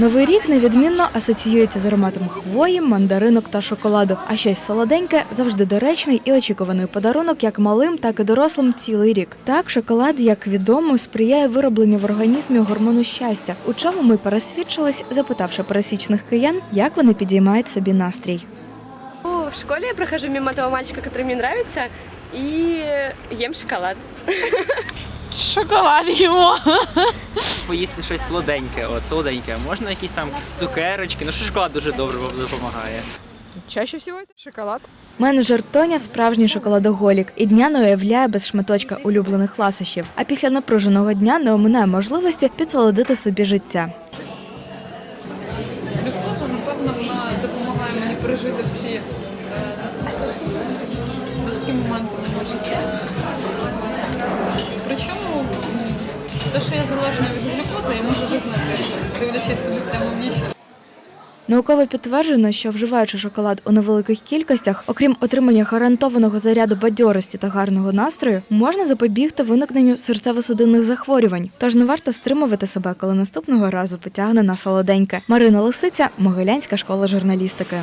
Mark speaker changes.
Speaker 1: Новий рік невідмінно асоціюється з ароматом хвої, мандаринок та шоколаду. А щось солоденьке завжди доречний і очікуваний подарунок як малим, так і дорослим цілий рік. Так, шоколад, як відомо, сприяє виробленню в організмі гормону щастя. У чому ми пересвідчились, запитавши пересічних киян, як вони підіймають собі настрій.
Speaker 2: В школе я прохожу мимо того мальчика, который мне нравится, и ем шоколад.
Speaker 3: Шоколад йому.
Speaker 4: Поїсти щось солоденьке, от солоденьке. Можна якісь там цукерочки. Ну, шоколад дуже добре допомагає.
Speaker 3: Чаще всього шоколад.
Speaker 1: Менеджер Тоня справжній шоколадоголік і дня не уявляє без шматочка улюблених ласощів. А після напруженого дня не оминає можливості підсолодити собі життя.
Speaker 5: Глюкоза, напевно, вона допомагає мені пережити всі е, важкі моменти мого життя. Те, що я залежна від глюкози, я можу визнати, дивлячись тобі прямо в вічі.
Speaker 1: Науково підтверджено, що вживаючи шоколад у невеликих кількостях, окрім отримання гарантованого заряду бадьорості та гарного настрою, можна запобігти виникненню серцево-судинних захворювань. Тож не варто стримувати себе, коли наступного разу потягне на солоденьке. Марина Лисиця, Могилянська школа журналістики.